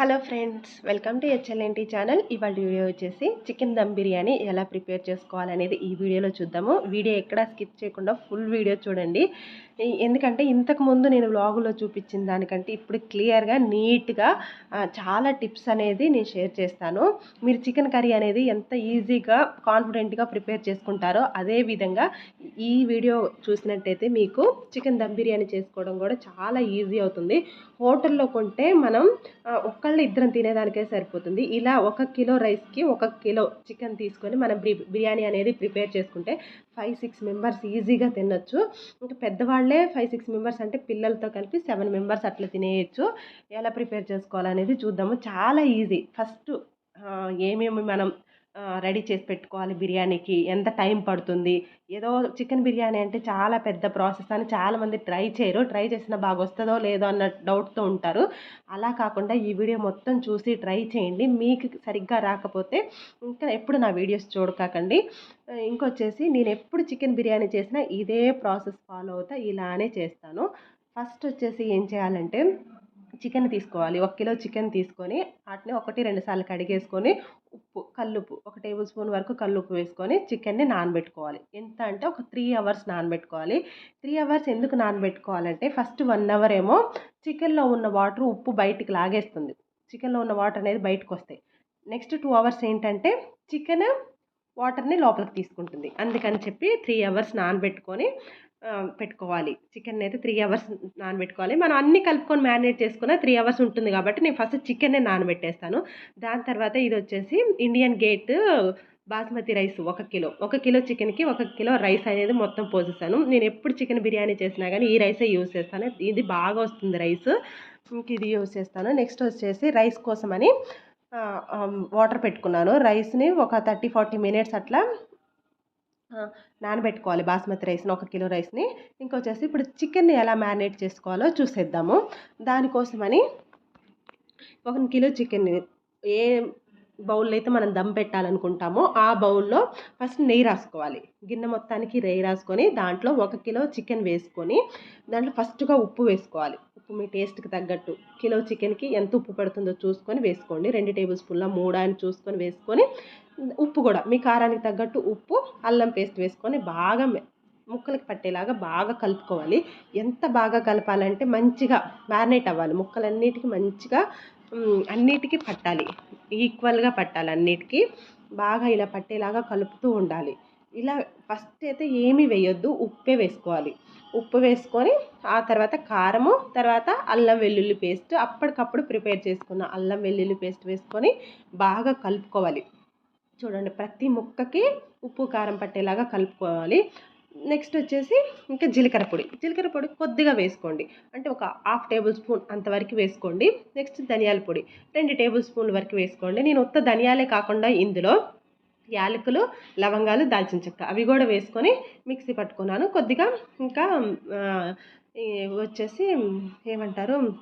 Hello friends welcome to HLNT channel. ఇవాళ video వచ్చేసి chicken dum biryani ఎలా ప్రిపేర్ చేసుకోవాలనేది ఈ వీడియోలో చూద్దాము. వీడియో ఎక్కడా స్కిప్ చేయకుండా ఫుల్ వీడియో చూడండి. ఎందుకంటే ఇంతకు ముందు నేను వ్లాగులో చూపించిన దానికంటే ఇప్పుడు క్లియర్గా నీట్గా చాలా టిప్స్ అనేది నేను షేర్ చేస్తాను. మీరు చికెన్ కర్రీ అనేది ఎంత ఈజీగా కాన్ఫిడెంట్గా ప్రిపేర్ చేసుకుంటారో అదే విధంగా ఈ వీడియో చూసినట్టయితే మీకు చికెన్ దమ్ బిర్యానీ చేసుకోవడం కూడా చాలా ఈజీ అవుతుంది. హోటల్లో కొంటే మనం ఒక్క ఒకళ్ళు ఇద్దరం తినేదానికే సరిపోతుంది. ఇలా ఒక కిలో రైస్కి ఒక కిలో చికెన్ తీసుకొని మనం బిర్యానీ అనేది ప్రిపేర్ చేసుకుంటే ఫైవ్ సిక్స్ మెంబర్స్ ఈజీగా తినొచ్చు. ఇంకా పెద్దవాళ్ళే ఫైవ్ సిక్స్ మెంబర్స్ అంటే పిల్లలతో కలిపి సెవెన్ మెంబర్స్ అట్లా తినేయచ్చు. ఎలా ప్రిపేర్ చేసుకోవాలనేది చూద్దాము. చాలా ఈజీ. ఫస్ట్ ఏమేమి మనం రెడీ చేసి పెట్టుకోవాలి బిర్యానీకి. ఎంత టైం పడుతుంది? ఏదో చికెన్ బిర్యానీ అంటే చాలా పెద్ద ప్రాసెస్ అని చాలామంది ట్రై చేయరు. ట్రై చేసినా బాగా వస్తుందో లేదో అన్న డౌట్తో ఉంటారు. అలా కాకుండా ఈ వీడియో మొత్తం చూసి ట్రై చేయండి. మీకు సరిగ్గా రాకపోతే ఇంకా ఎప్పుడు నా వీడియోస్ చూడకండి ఇంకొచ్చేసి నేను ఎప్పుడు చికెన్ బిర్యానీ చేసినా ఇదే ప్రాసెస్ ఫాలో అవుతా. ఇలానే చేస్తాను. ఫస్ట్ వచ్చేసి ఏం చేయాలంటే చికెన్ తీసుకోవాలి. ఒక కిలో చికెన్ తీసుకొని వాటిని ఒకటి రెండు సార్లు కడిగేసుకొని ఉప్పు కల్లుప్పు ఒక టేబుల్ స్పూన్ వరకు కల్లుప్పు వేసుకొని చికెన్ని నానబెట్టుకోవాలి. ఎంత అంటే ఒక త్రీ అవర్స్ నానబెట్టుకోవాలి. త్రీ అవర్స్ ఎందుకు నానబెట్టుకోవాలంటే ఫస్ట్ వన్ అవర్ ఏమో చికెన్లో ఉన్న వాటర్ ఉప్పు బయటికి లాగేస్తుంది. చికెన్లో ఉన్న వాటర్ అనేది బయటకు వస్తాయి. నెక్స్ట్ టూ అవర్స్ ఏంటంటే చికెన్ వాటర్ని లోపలికి తీసుకుంటుంది. అందుకని చెప్పి త్రీ అవర్స్ నానబెట్టుకొని పెట్టుకోవాలి. చికెన్ అయితే త్రీ అవర్స్ నానబెట్టుకోవాలి. మనం అన్ని కలుపుకొని మ్యారినేట్ చేసుకున్న త్రీ అవర్స్ ఉంటుంది కాబట్టి నేను ఫస్ట్ చికెన్నే నానబెట్టేస్తాను. దాని తర్వాత ఇది వచ్చేసి ఇండియన్ గేట్ బాస్మతి రైస్ ఒక కిలో. ఒక కిలో చికెన్కి ఒక కిలో రైస్ అనేది మొత్తం పోసేస్తాను. నేను ఎప్పుడు చికెన్ బిర్యానీ చేసినా కానీ ఈ రైసే యూస్ చేస్తాను. ఇది బాగా వస్తుంది రైస్. ఇంక ఇది యూస్ చేస్తాను. నెక్స్ట్ వచ్చేసి రైస్ కోసమని వాటర్ పెట్టుకున్నాను. రైస్ని ఒక థర్టీ ఫార్టీ మినిట్స్ అట్లా నానబెట్టుకోవాలి బాస్మతి రైస్ని ఒక కిలో రైస్ని. ఇంకొచ్చేసి ఇప్పుడు చికెన్ని ఎలా మ్యారినేట్ చేసుకోవాలో చూసేద్దాము. దానికోసమని ఒక కిలో చికెన్ ఏ బౌల్లో అయితే మనం దమ్ పెట్టాలనుకుంటామో ఆ బౌల్లో ఫస్ట్ నెయ్యి రాసుకోవాలి. గిన్నె మొత్తానికి నెయ్యి రాసుకొని దాంట్లో ఒక కిలో చికెన్ వేసుకొని దాంట్లో ఫస్ట్గా ఉప్పు వేసుకోవాలి. ఉప్పు మీ టేస్ట్కి తగ్గట్టు. కిలో చికెన్కి ఎంత ఉప్పు పడుతుందో చూసుకొని వేసుకోండి. రెండు టేబుల్ స్పూన్ల మూడా అని చూసుకొని వేసుకొని ఉప్పు కూడా మీ కారానికి తగ్గట్టు ఉప్పు అల్లం పేస్ట్ వేసుకొని బాగా ముక్కలకి పట్టేలాగా బాగా కలుపుకోవాలి. ఎంత బాగా కలపాలంటే మంచిగా మ్యారినేట్ అవ్వాలి. ముక్కలన్నిటికీ మంచిగా అన్నిటికీ పట్టాలి. ఈక్వల్గా పట్టాలి అన్నిటికీ. బాగా ఇలా పట్టేలాగా కలుపుతూ ఉండాలి. ఇలా ఫస్ట్ అయితే ఏమీ వేయొద్దు ఉప్పే వేసుకోవాలి. ఉప్పు వేసుకొని ఆ తర్వాత కారము తర్వాత అల్లం వెల్లుల్లి పేస్ట్ అప్పటికప్పుడు ప్రిపేర్ చేసుకున్న అల్లం వెల్లుల్లి పేస్ట్ వేసుకొని బాగా కలుపుకోవాలి. చూడండి ప్రతి ముక్కకి ఉప్పు కారం పట్టేలాగా కలుపుకోవాలి. నెక్స్ట్ వచ్చేసి ఇంకా జీలకర్ర పొడి. జీలకర్ర పొడి కొద్దిగా వేసుకోండి. అంటే ఒక హాఫ్ టేబుల్ స్పూన్ అంతవరకు వేసుకోండి. నెక్స్ట్ ధనియాల పొడి. రెండు టేబుల్ స్పూన్ వరకు వేసుకోండి. నేను ఉత్త ధనియాలే కాకుండా ఇందులో యాలకులు లవంగాలు దాల్చిన చెక్క అవి కూడా వేసుకొని మిక్సీ పట్టుకున్నాను. కొద్దిగా ఇంకా వచ్చేసి ఏమంటారు?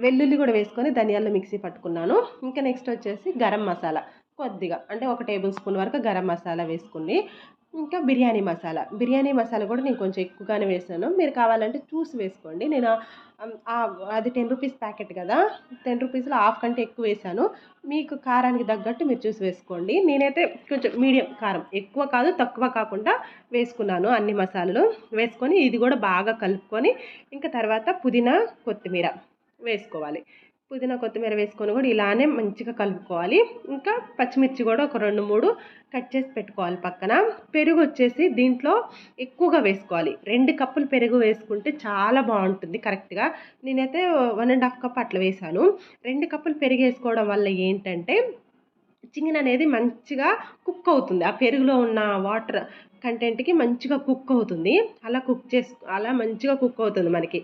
వెల్లుల్లి కూడా వేసుకొని ధనియాలు మిక్సీ పట్టుకున్నాను. ఇంకా నెక్స్ట్ వచ్చేసి గరం మసాలా. కొద్దిగా. అంటే ఒక టేబుల్ స్పూన్ వరకు గరం మసాలా వేసుకోండి. ఇంకా బిర్యానీ మసాలా. బిర్యానీ మసాలా కూడా నేను కొంచెం ఎక్కువగానే వేసాను. మీరు కావాలంటే చూసి వేసుకోండి. నేను అది టెన్ రూపీస్ ప్యాకెట్ కదా టెన్ రూపీస్లో హాఫ్ కంటే ఎక్కువ వేసాను. మీకు కారానికి తగ్గట్టు మీరు చూసి వేసుకోండి. నేనైతే కొంచెం మీడియం కారం ఎక్కువ కాదు తక్కువ కాకుండా వేసుకున్నాను అన్ని మసాలాలు. వేసుకొని ఇది కూడా బాగా కలుపుకొని ఇంకా తర్వాత పుదీనా కొత్తిమీర వేసుకోవాలి. పుదీనా కొత్తిమీర వేసుకొని కూడా ఇలానే మంచిగా కలుపుకోవాలి. ఇంకా పచ్చిమిర్చి కూడా ఒక రెండు మూడు కట్ చేసి పెట్టుకోవాలి పక్కన. పెరుగు వచ్చేసి దీంట్లో ఎక్కువగా వేసుకోవాలి. రెండు కప్పులు పెరుగు వేసుకుంటే చాలా బాగుంటుంది కరెక్ట్గా. నేనైతే వన్ అండ్ హాఫ్ కప్ అట్లా వేసాను. రెండు కప్పులు పెరుగు వేసుకోవడం వల్ల ఏంటంటే చికెన్ అనేది మంచిగా కుక్ అవుతుంది. ఆ పెరుగులో ఉన్న వాటర్ కంటెంట్కి మంచిగా కుక్ అవుతుంది. అలా కుక్ చేసు అలా మంచిగా కుక్ అవుతుంది మనకి.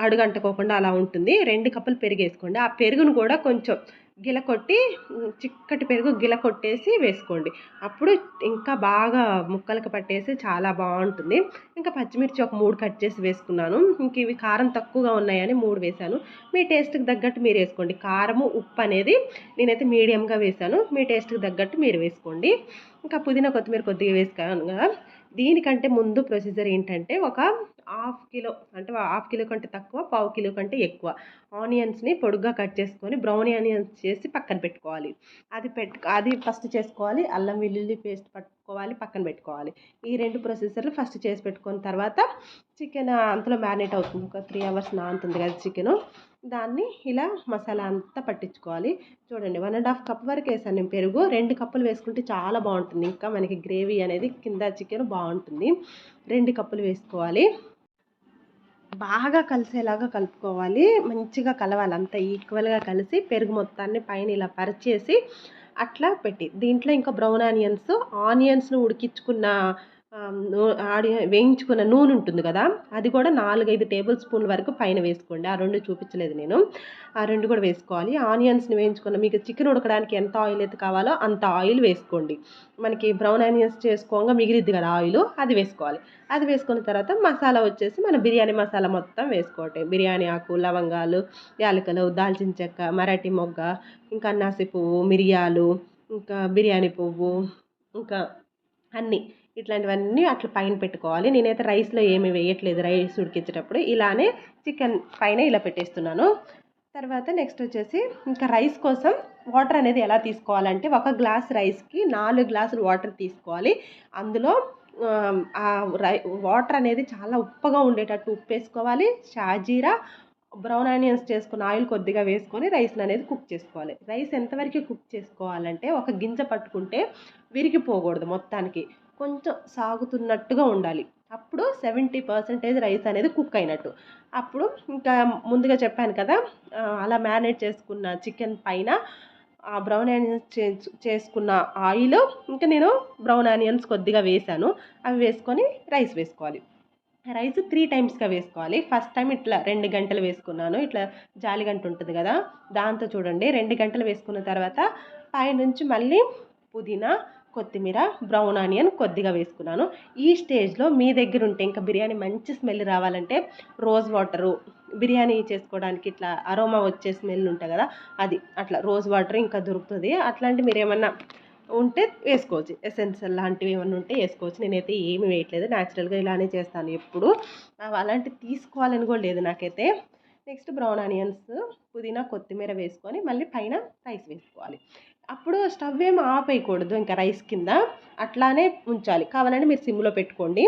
అడుగంటకోకుండా అలా ఉంటుంది. రెండు కప్పులు పెరుగు వేసుకోండి ఆ పెరుగును కూడా కొంచెం గిలకొట్టి కొట్టి చిక్కటి పెరుగు గిలకొట్టేసి వేసుకోండి. అప్పుడు ఇంకా బాగా ముక్కలకు పట్టేసి చాలా బాగుంటుంది. ఇంకా పచ్చిమిర్చి ఒక మూడు కట్ చేసి వేసుకున్నాను. ఇంక ఇవి కారం తక్కువగా ఉన్నాయని మూడు వేసాను. మీ టేస్ట్కి తగ్గట్టు మీరు వేసుకోండి. కారము ఉప్పు అనేది నేనైతే మీడియంగా వేసాను. మీ టేస్ట్కి తగ్గట్టు మీరు వేసుకోండి. ఇంకా పుదీనా కొత్తిమీర కొద్దిగా వేసుకున్నాను కదా. దీనికంటే ముందు ప్రొసీజర్ ఏంటంటే ఒక హాఫ్ కిలో అంటే హాఫ్ కిలో కంటే తక్కువ పావు కిలో కంటే ఎక్కువ. ఆనియన్స్ని పొడుగ్గా కట్ చేసుకొని బ్రౌన్ ఆనియన్స్ చేసి పక్కన పెట్టుకోవాలి. అది పెట్టు అది ఫస్ట్ చేసుకోవాలి. అల్లం వెల్లుల్లి పేస్ట్ పట్టుకోవాలి పక్కన పెట్టుకోవాలి. ఈ రెండు ప్రొసెసర్లు ఫస్ట్ చేసి పెట్టుకున్న తర్వాత చికెన్ అంతలో మ్యారినేట్ అవుతుంది. ఒక త్రీ అవర్స్ నానుతుంది కదా చికెను. దాన్ని ఇలా మసాలా అంతా పట్టించుకోవాలి. చూడండి వన్ అండ్ హాఫ్ కప్ వరకు వేసాను నేను పెరుగు. రెండు కప్పులు వేసుకుంటే చాలా బాగుంటుంది. ఇంకా మనకి గ్రేవీ అనేది కింద చికెన్ బాగుంటుంది. రెండు కప్పులు వేసుకోవాలి. బాగా కలిసేలాగా కలుపుకోవాలి. మంచిగా కలవాలి. అంతా ఈక్వల్గా కలిసి పెరుగు మొత్తాన్ని పైన ఇలా పరిచేసి అట్లా పెట్టి దీంట్లో ఇంకా బ్రౌన్ ఆనియన్స్ ఆనియన్స్ను ఉడికించుకున్న ఆడి వేయించుకున్న నూనె ఉంటుంది కదా అది కూడా నాలుగైదు టేబుల్ స్పూన్ వరకు పైన వేసుకోండి. ఆ రెండు చూపించలేదు నేను. ఆ రెండు కూడా వేసుకోవాలి. ఆనియన్స్ని వేయించుకున్న మీకు చికెన్ ఉడకడానికి ఎంత ఆయిల్ అయితే కావాలో అంత ఆయిల్ వేసుకోండి. మనకి బ్రౌన్ ఆనియన్స్ చేసుకోగా మిగిలిద్ది కదా ఆయిల్ అది వేసుకోవాలి. అది వేసుకున్న తర్వాత మసాలా వచ్చేసి మన బిర్యానీ మసాలా మొత్తం వేసుకోవటం. బిర్యానీ ఆకు లవంగాలు యాలకలు దాల్చిన చెక్క మరాఠీ మొగ్గ ఇంకా అన్నాసి పువ్వు మిరియాలు ఇంకా బిర్యానీ పువ్వు ఇంకా అన్నీ. ఇట్లాంటివన్నీ అట్లా పైన పెట్టుకోవాలి. నేనైతే రైస్లో ఏమి వేయట్లేదు రైస్ ఉడికించేటప్పుడు. ఇలానే చికెన్ పైన ఇలా పెట్టేస్తున్నాను. తర్వాత నెక్స్ట్ వచ్చేసి ఇంకా రైస్ కోసం వాటర్ అనేది ఎలా తీసుకోవాలంటే ఒక గ్లాస్ రైస్కి నాలుగు గ్లాసులు వాటర్ తీసుకోవాలి. అందులో ఆ రై వాటర్ అనేది చాలా ఉప్పగా ఉండేటట్టు ఉప్పు వేసుకోవాలి షాజీరా బ్రౌన్ ఆనియన్స్ చేసుకున్న ఆయిల్ కొద్దిగా వేసుకొని రైస్ అనేది కుక్ చేసుకోవాలి. రైస్ ఎంతవరకు కుక్ చేసుకోవాలంటే ఒక గింజ పట్టుకుంటే విరిగిపోకూడదు మొత్తానికి. కొంచెం సాగుతున్నట్టుగా ఉండాలి. అప్పుడు సెవెంటీ పర్సెంటేజ్ రైస్ అనేది కుక్ అయినట్టు. అప్పుడు ఇంకా ముందుగా చెప్పాను కదా అలా మ్యారినేట్ చేసుకున్న చికెన్ పైన ఆ బ్రౌన్ ఆనియన్స్ చేసుకున్న ఆయిల్ ఇంకా నేను బ్రౌన్ ఆనియన్స్ కొద్దిగా వేసాను. అవి వేసుకొని రైస్ వేసుకోవాలి. రైస్ త్రీ టైమ్స్గా వేసుకోవాలి. ఫస్ట్ టైం ఇట్లా రెండు గంటలు వేసుకున్నాను. ఇట్లా జాలి గంట ఉంటుంది కదా దాంతో చూడండి. రెండు గంటలు వేసుకున్న తర్వాత పైనుంచి మళ్ళీ పుదీనా కొత్తిమీర బ్రౌన్ ఆనియన్ కొద్దిగా వేసుకున్నాను. ఈ స్టేజ్లో మీ దగ్గర ఉంటే ఇంకా బిర్యానీ మంచి స్మెల్ రావాలంటే రోజ్ వాటరు. బిర్యానీ చేసుకోవడానికి ఇట్లా అరోమా వచ్చే స్మెల్ ఉంటుంది కదా అది అట్లా రోజ్ వాటర్ ఇంకా దొరుకుతుంది. అట్లాంటి మీరు ఏమన్నా ఉంటే వేసుకోవచ్చు. ఎసెన్షియల్ లాంటివి ఏమన్నా ఉంటే వేసుకోవచ్చు. నేనైతే ఏమి వేయట్లేదు. న్యాచురల్గా ఇలానే చేస్తాను ఎప్పుడు. అలాంటివి తీసుకోవాలని కూడా లేదు నాకైతే. నెక్స్ట్ బ్రౌన్ ఆనియన్స్ పుదీనా కొత్తిమీర వేసుకొని మళ్ళీ పైన రైస్ వేసుకోవాలి. అప్పుడు స్టవ్ ఏం ఆపేయకూడదు ఇంకా రైస్ కింద. అట్లానే ఉంచాలి. కావాలంటే మీరు సిమ్లో పెట్టుకోండి.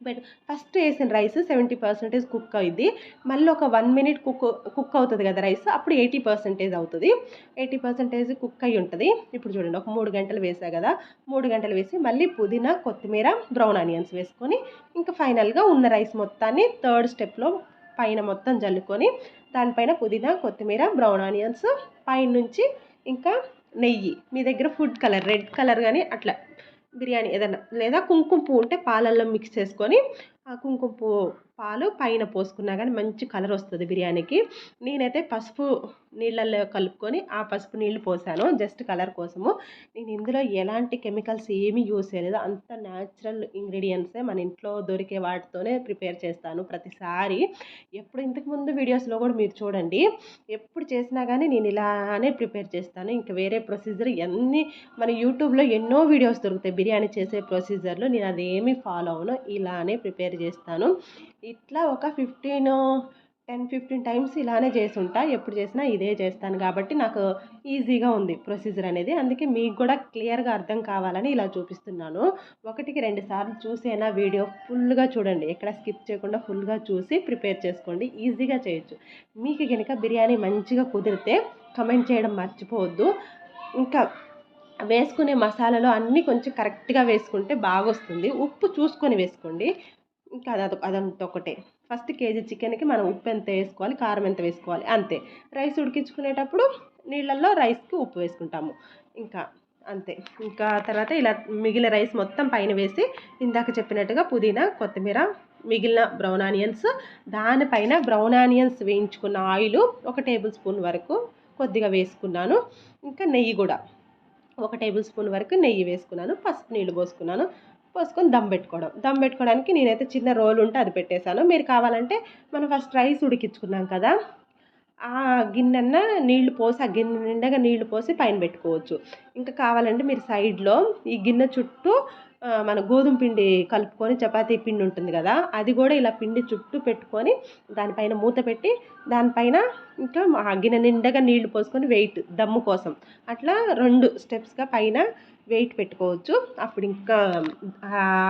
బట్ ఫస్ట్ వేసిన రైస్ సెవెంటీ పర్సెంటేజ్ కుక్ అయింది మళ్ళీ ఒక వన్ మినిట్ కుక్ కుక్ అవుతుంది కదా రైస్ అప్పుడు ఎయిటీ పర్సెంటేజ్ అవుతుంది. ఎయిటీ పర్సెంటేజ్ కుక్ అయి ఉంటుంది. ఇప్పుడు చూడండి ఒక మూడు గంటలు వేసా కదా మూడు గంటలు వేసి మళ్ళీ పుదీనా కొత్తిమీర బ్రౌన్ ఆనియన్స్ వేసుకొని ఇంకా ఫైనల్గా ఉన్న రైస్ మొత్తాన్ని థర్డ్ స్టెప్లో పైన మొత్తం జల్లుకొని దానిపైన పుదీనా కొత్తిమీర బ్రౌన్ ఆనియన్స్ పైన నుంచి ఇంకా నెయ్యి. మీ దగ్గర ఫుడ్ కలర్ రెడ్ కలర్ కానీ అట్లా. బిర్యానీ ఏదైనా లేదా కుంకుమ పువ్వు ఉంటే పాలల్లో మిక్స్ చేసుకొని ఆ కుంకుమ పువ్వు పాలు పైన పోసుకున్నా కానీ మంచి కలర్ వస్తుంది బిర్యానీకి. నేనైతే పసుపు నీళ్ళల్లో కలుపుకొని ఆ పసుపు నీళ్ళు పోసాను. జస్ట్ కలర్ కోసము. నేను ఇందులో ఎలాంటి కెమికల్స్ ఏమీ యూస్ చేయలేదు. అంత న్యాచురల్ ఇంగ్రీడియంట్సే మన ఇంట్లో దొరికే వాటితోనే ప్రిపేర్ చేస్తాను ప్రతిసారి. ఎప్పుడు ఇంతకుముందు వీడియోస్లో కూడా మీరు చూడండి. ఎప్పుడు చేసినా కానీ నేను ఇలానే ప్రిపేర్ చేస్తాను. ఇంకా వేరే ప్రొసీజర్ ఎన్ని మన యూట్యూబ్లో ఎన్నో వీడియోస్ దొరుకుతాయి. బిర్యానీ చేసే ప్రొసీజర్లో నేను అదేమి ఫాలో అవను ఇలానే ప్రిపేర్ చేస్తాను. ఇట్లా ఒక ఫిఫ్టీన్ టెన్ ఫిఫ్టీన్ టైమ్స్ ఇలానే చేసి ఉంటా ఎప్పుడు చేసినా ఇదే చేస్తాను. కాబట్టి నాకు ఈజీగా ఉంది ప్రొసీజర్ అనేది. అందుకే మీకు కూడా క్లియర్గా అర్థం కావాలని ఇలా చూపిస్తున్నాను. ఒకటికి రెండు సార్లు చూసేనా వీడియో ఫుల్గా చూడండి. ఎక్కడ స్కిప్ చేయకుండా ఫుల్గా చూసి ప్రిపేర్ చేసుకోండి. ఈజీగా చేయొచ్చు. మీకు కనుక బిర్యానీ మంచిగా కుదిరితే కమెంట్ చేయడం మర్చిపోవద్దు. ఇంకా వేసుకునే మసాలాలు అన్నీ కొంచెం కరెక్ట్గా వేసుకుంటే బాగా వస్తుంది ఉప్పు చూసుకొని వేసుకోండి. ఇంకా అది అదంత ఒకటే. ఫస్ట్ కేజీ చికెన్కి మనం ఉప్పు ఎంత వేసుకోవాలి కారం ఎంత వేసుకోవాలి అంతే. రైస్ ఉడికించుకునేటప్పుడు నీళ్ళల్లో రైస్కి ఉప్పు వేసుకుంటాము. ఇంకా అంతే. ఇంకా తర్వాత ఇలా మిగిలిన రైస్ మొత్తం పైన వేసి ఇందాక చెప్పినట్టుగా పుదీనా కొత్తిమీర మిగిలిన బ్రౌన్ ఆనియన్స్ దానిపైన బ్రౌన్ ఆనియన్స్ వేయించుకున్న ఆయిల్ ఒక టేబుల్ స్పూన్ వరకు కొద్దిగా వేసుకున్నాను. ఇంకా నెయ్యి కూడా ఒక టేబుల్ స్పూన్ వరకు నెయ్యి వేసుకున్నాను. పసుపు నీళ్ళు పోసుకున్నాను. పోసుకొని దమ్ పెట్టుకోవడం. దమ్ పెట్టుకోవడానికి నేనైతే చిన్న రోల్ ఉంటే అది పెట్టేశాను. మీరు కావాలంటే మనం ఫస్ట్ రైస్ ఉడికించుకున్నాం కదా ఆ గిన్నెన్న నీళ్ళు పోసి ఆ గిన్నె నిండగా నీళ్ళు పోసి పైన పెట్టుకోవచ్చు. ఇంకా కావాలంటే మీరు సైడ్లో ఈ గిన్నె చుట్టూ మన గోధుమ పిండి కలుపుకొని చపాతీ పిండి ఉంటుంది కదా అది కూడా ఇలా పిండి చుట్టూ పెట్టుకొని దానిపైన మూత పెట్టి దానిపైన ఇంకా ఆ గిన్నె నిండగా నీళ్ళు పోసుకొని వెయిట్ దమ్ము కోసం. అట్లా రెండు స్టెప్స్గా పైన వెయిట్ పెట్టుకోవచ్చు. అప్పుడు ఇంకా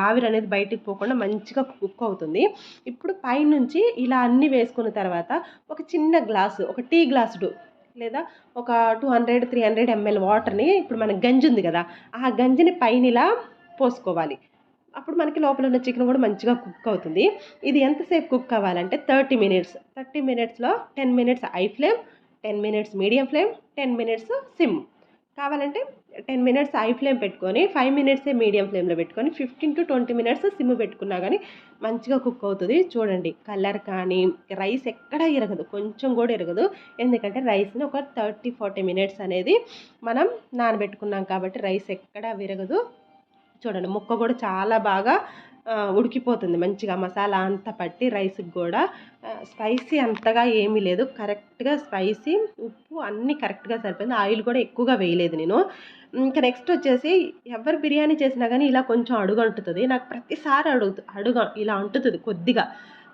ఆవిరి అనేది బయటికి పోకుండా మంచిగా కుక్ అవుతుంది. ఇప్పుడు పైనుంచి ఇలా అన్నీ వేసుకున్న తర్వాత ఒక చిన్న గ్లాసు ఒక టీ గ్లాసుడు లేదా ఒక two hundred three hundred ML వాటర్ని ఇప్పుడు మన గంజి ఉంది కదా ఆ గంజిని పైన ఇలా పోసుకోవాలి. అప్పుడు మనకి లోపల ఉన్న చికెన్ కూడా మంచిగా కుక్ అవుతుంది. ఇది ఎంతసేపు కుక్ అవ్వాలంటే థర్టీ మినిట్స్. థర్టీ మినిట్స్లో ten minutes high flame ten minutes medium flame ten minutes sim. కావాలంటే టెన్ మినిట్స్ ఐ ఫ్లేమ్ పెట్టుకొని ఫైవ్ మినిట్సే మీడియం ఫ్లేమ్లో పెట్టుకొని fifteen to twenty minutes sim పెట్టుకున్నా కానీ మంచిగా కుక్ అవుతుంది. చూడండి కలర్ కానీ రైస్ ఎక్కడా ఇరగదు. కొంచెం కూడా ఇరగదు. ఎందుకంటే రైస్ని ఒక థర్టీ ఫార్టీ మినిట్స్ అనేది మనం నానబెట్టుకున్నాం కాబట్టి రైస్ ఎక్కడా విరగదు. చూడండి ముక్క కూడా చాలా బాగా ఉడికిపోతుంది. మంచిగా మసాలా అంతా పట్టి రైస్కి కూడా. స్పైసీ అంతగా ఏమీ లేదు. కరెక్ట్గా స్పైసీ ఉప్పు అన్నీ కరెక్ట్గా సరిపోయింది. ఆయిల్ కూడా ఎక్కువగా వేయలేదు నేను. ఇంకా నెక్స్ట్ వచ్చేసి ఎవరు బిర్యానీ చేసినా కానీ ఇలా కొంచెం అడుగు అంటుతుంది నాకు ప్రతిసారి అడుగు అడుగు ఇలా అంటుతుంది కొద్దిగా.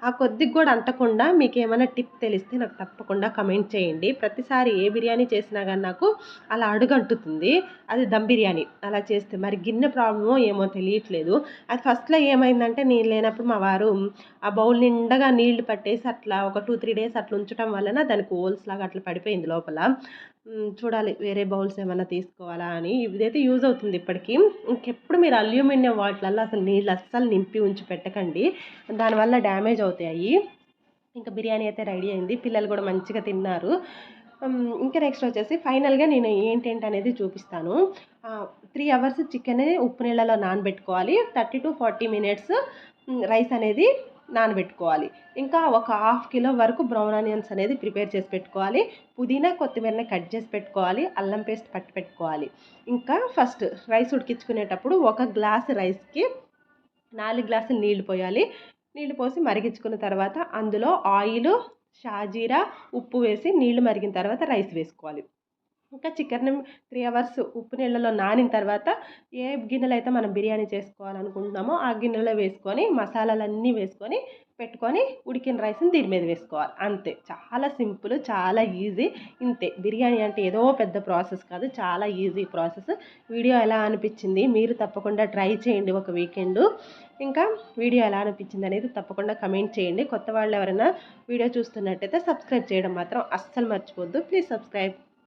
ఆ కొద్దిగా కూడా అంటకుండా మీకు ఏమైనా టిప్ తెలిస్తే నాకు తప్పకుండా కమెంట్ చేయండి. ప్రతిసారి ఏ బిర్యానీ చేసినా కానీ నాకు అలా అడుగంటుతుంది. అది దమ్ బిర్యానీ. అలా చేస్తే మరి గిన్నె ప్రాబ్లమో ఏమో తెలియట్లేదు. అది ఫస్ట్లో ఏమైందంటే నేను లేనప్పుడు మా వారు ఆ బౌల్ నిండగా నీళ్ళు పట్టేసి అట్లా ఒక టూ త్రీ డేస్ అట్లా ఉంచడం వలన దానికి హోల్స్ లాగా అట్లా పడిపోయింది లోపల. చూడాలి వేరే బౌల్స్ ఏమైనా తీసుకోవాలా అని. ఇదైతే యూజ్ అవుతుంది ఇప్పటికీ. ఇంకెప్పుడు మీరు అల్యూమినియం వాటిలల్లో అసలు నీళ్ళు అస్సలు నింపి ఉంచి పెట్టకండి. దానివల్ల డ్యామేజ్ అవుతాయి. ఇంకా బిర్యానీ అయితే రెడీ అయింది. పిల్లలు కూడా మంచిగా తిన్నారు. ఇంకా నెక్స్ట్ వచ్చేసి ఫైనల్గా నేను ఏంటేంటి అనేది చూపిస్తాను. త్రీ అవర్స్ చికెన్ ఉప్పు నీళ్ళలో నానబెట్టుకోవాలి. Thirty to forty minutes rice అనేది నానబెట్టుకోవాలి. ఇంకా ఒక హాఫ్ కిలో వరకు బ్రౌన్ ఆనియన్స్ అనేది ప్రిపేర్ చేసి పెట్టుకోవాలి. పుదీనా కొత్తిమీరని కట్ చేసి పెట్టుకోవాలి. అల్లం పేస్ట్ పట్టి పెట్టుకోవాలి. ఇంకా ఫస్ట్ రైస్ ఉడికించుకునేటప్పుడు ఒక గ్లాస్ రైస్కి నాలుగు గ్లాసులు నీళ్ళు పోయాలి. నీళ్ళు పోసి మరిగించుకున్న తర్వాత అందులో ఆయిల్ షాజీరా ఉప్పు వేసి నీళ్ళు మరిగిన తర్వాత రైస్ వేసుకోవాలి. ఇంకా చికెన్ త్రీ అవర్స్ ఉప్పు నీళ్ళలో నానిన తర్వాత ఏ గిన్నెలు అయితే మనం బిర్యానీ చేసుకోవాలనుకుంటున్నామో ఆ గిన్నెలో వేసుకొని మసాలాలన్నీ వేసుకొని పెట్టుకొని ఉడికిన రైస్ని దీని మీద వేసుకోవాలి. అంతే. చాలా సింపుల్ చాలా ఈజీ. ఇంతే. బిర్యానీ అంటే ఏదో పెద్ద ప్రాసెస్ కాదు. చాలా ఈజీ ప్రాసెస్. వీడియో ఎలా అనిపించింది మీరు తప్పకుండా ట్రై చేయండి ఒక వీకెండ్ ఇంకా వీడియో ఎలా అనిపించింది అనేది తప్పకుండా కమెంట్ చేయండి. కొత్త వాళ్ళు ఎవరైనా వీడియో చూస్తున్నట్టయితే సబ్స్క్రైబ్ చేయడం మాత్రం అస్సలు మర్చిపోద్దు ప్లీజ్ సబ్స్క్రైబ్